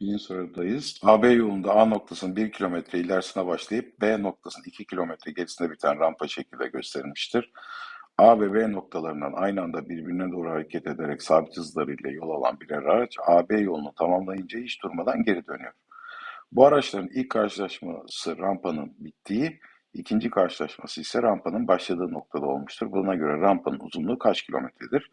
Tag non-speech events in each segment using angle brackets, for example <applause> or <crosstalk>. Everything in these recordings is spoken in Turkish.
Birinci sorudayız. AB yolunda A noktasının 1 kilometre ilerisine başlayıp B noktasının 2 kilometre gerisinde biten rampa şekilde gösterilmiştir. A ve B noktalarından aynı anda birbirine doğru hareket ederek sabit hızlarıyla yol alan birer araç AB yolunu tamamlayınca hiç durmadan geri dönüyor. Bu araçların ilk karşılaşması rampanın bittiği, ikinci karşılaşması ise rampanın başladığı noktada olmuştur. Buna göre rampanın uzunluğu kaç kilometredir?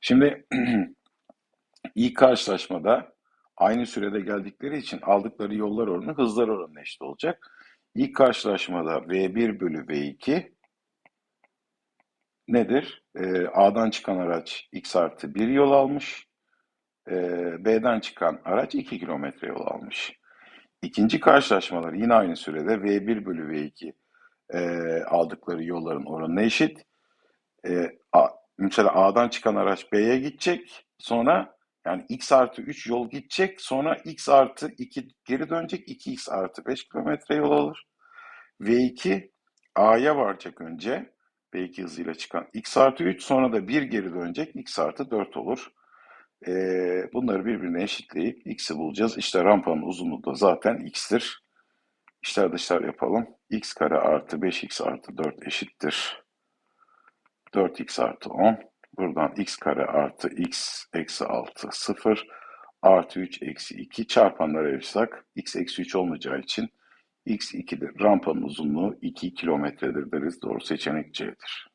Şimdi <clears throat> ilk karşılaşmada aynı sürede geldikleri için aldıkları yollar oranı hızlar oranına eşit olacak. İlk karşılaşmada V1 bölü V2 nedir? Ee, A'dan çıkan araç x artı 1 yol almış. Ee, B'den çıkan araç 2 kilometre yol almış. İkinci karşılaşmalar yine aynı sürede V1 bölü V2 e, aldıkları yolların oranına eşit. E, A, mesela A'dan çıkan araç B'ye gidecek. Sonra yani x artı 3 yol gidecek. Sonra x artı 2 geri dönecek. 2x artı 5 kilometre yol alır. V2 A'ya varacak önce. V2 hızıyla çıkan x artı 3 sonra da 1 geri dönecek. x artı 4 olur. E, bunları birbirine eşitleyip x'i bulacağız. İşte rampanın uzunluğu da zaten x'tir. İçler dışlar yapalım. x kare artı 5x artı 4 eşittir. 4x artı 10. Buradan x kare artı x eksi 6 0 artı 3 eksi 2 çarpanları ayırırsak x eksi 3 olmayacağı için x 2'dir. Rampanın uzunluğu 2 kilometredir deriz. Doğru seçenek C'dir.